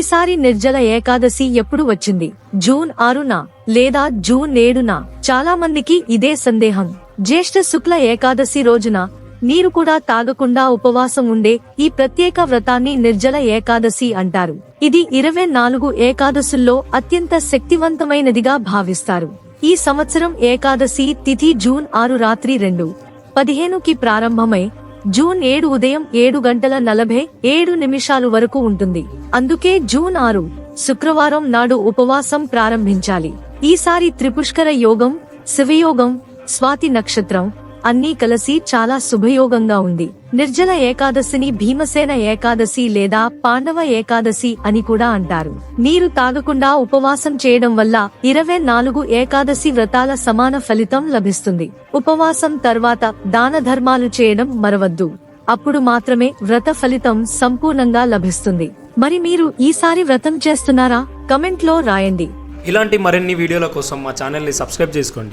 ఈసారి నిర్జల ఏకాదశి ఎప్పుడు వచ్చింది? జూన్ ఆరున లేదా జూన్ ఏడున? చాలా మందికి ఇదే సందేహం. జ్యేష్ఠ శుక్ల ఏకాదశి రోజున నీరు కూడా తాగకుండా ఉపవాసం ఉండే ఈ ప్రత్యేక వ్రతాన్ని నిర్జల ఏకాదశి అంటారు. ఇది ఇరవై నాలుగు ఏకాదశుల్లో అత్యంత శక్తివంతమైనదిగా భావిస్తారు. ఈ సంవత్సరం ఏకాదశి తిథి జూన్ ఆరు రాత్రి రెండు. పదిహేనుకి ప్రారంభమై జూన్ ఏడు ఉదయం ఏడు గంటల నలభై ఏడు నిమిషాలు వరకు ఉంటుంది. అందుకే జూన్ ఆరు శుక్రవారం నాడు ఉపవాసం ప్రారంభించాలి. ఈసారి త్రిపుష్కర యోగం శివయోగం స్వాతి నక్షత్రం అన్నీ కలిసి చాలా శుభయోగంగా ఉంది. నిర్జల ఏకాదశిని భీమసేన ఏకాదశి లేదా పాండవ ఏకాదశి అని కూడా అంటారు. నీరు తాగకుండా ఉపవాసం చేయడం వల్ల ఇరవై నాలుగు ఏకాదశి వ్రతాల సమాన ఫలితం లభిస్తుంది. ఉపవాసం తర్వాత దాన ధర్మాలు చేయడం మరవద్దు. అప్పుడు మాత్రమే వ్రత ఫలితం సంపూర్ణంగా లభిస్తుంది. మరి మీరు ఈసారి వ్రతం చేస్తున్నారా? కమెంట్లో రాయండి. ఇలాంటి మరిన్ని వీడియోల కోసం మా ఛానల్ని సబ్స్క్రైబ్ చేసుకోండి.